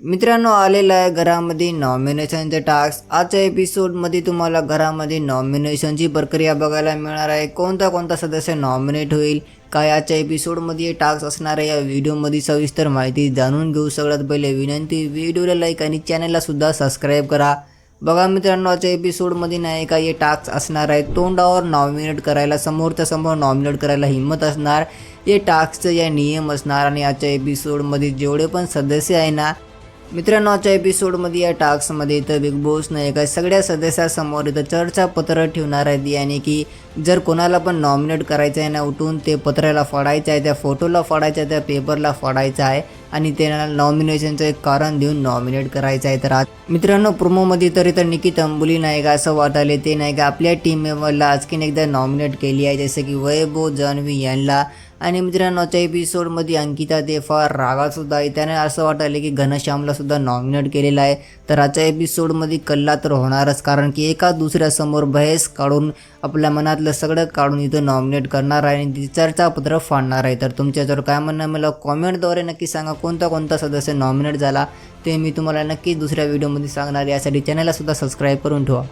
मित्रांनो आलेलं आहे घरामध्ये नॉमिनेशनचे टास्क आजच्या एपिसोडमध्ये तुम्हाला घरामध्ये नॉमिनेशनची प्रक्रिया बघायला मिळणार आहे. कोणता कोणता सदस्य नॉमिनेट होईल काय आजच्या एपिसोडमध्ये टास्क असणार आहे या व्हिडिओमध्ये सविस्तर माहिती जाणून घेऊ. सगळ्यात पहिले विनंती व्हिडिओला लाईक आणि चॅनलला सुद्धा सबस्क्राईब करा. बघा मित्रांनो आजच्या एपिसोडमध्ये नाही का हे टास्क असणार आहे. तोंडावर नॉमिनेट करायला समोरच्या समोर नॉमिनेट करायला हिंमत असणार. हे टास्कचं या नियम असणार आणि आजच्या एपिसोडमध्ये जेवढे पण सदस्य आहे ना मित्रांनो आजच्या एपिसोडमध्ये या टास्कमध्ये इथं बिग बॉस एका सगळ्या सदस्यासमोर इथं चर्चापत्र ठेवणार आहेत याने की जर कोणाला पण नॉमिनेट करायचं आहे ना उठून ते पत्राला फाडायचं आहे त्या फोटोला फाडायचं आहे त्या पेपरला फाडायचं आहे आणि त्यांना नॉमिनेशनचं एक कारण देऊन नॉमिनेट करायचं आहे. तर आज मित्रांनो प्रोमोमध्ये तर इथं निकित अंबुली नाही का असं वाटायला ते नाही का आपल्या टीम मेंबरला आजकीन एकदा नॉमिनेट केली आहे. जसं की वैभव जानवी यांना आणि मित्रांनोच्या एपिसोडमध्ये अंकिता ते फार रागातसुद्धा आहे त्याने असं वाटायलं की घनश्यामलासुद्धा नॉमिनेट केलेलं आहे. तर आजच्या एपिसोडमध्ये कल्ला तर होणारच कारण की एका दुसऱ्यासमोर बहेस काढून आपल्या मनातलं सगळं काढून इथं नॉमिनेट करणार आहे आणि ती चर्चापत्र फाडणार आहे. तर तुमच्याजवळ काय म्हणणं आहे मला कॉमेंटद्वारे नक्की सांगा. कोणता कोणता सदस्य नॉमिनेट झाला ते मी तुम्हाला नक्की दुसऱ्या व्हिडिओमध्ये सांगणार यासाठी चॅनलला सुद्धा सबस्क्राईब करून ठेवा.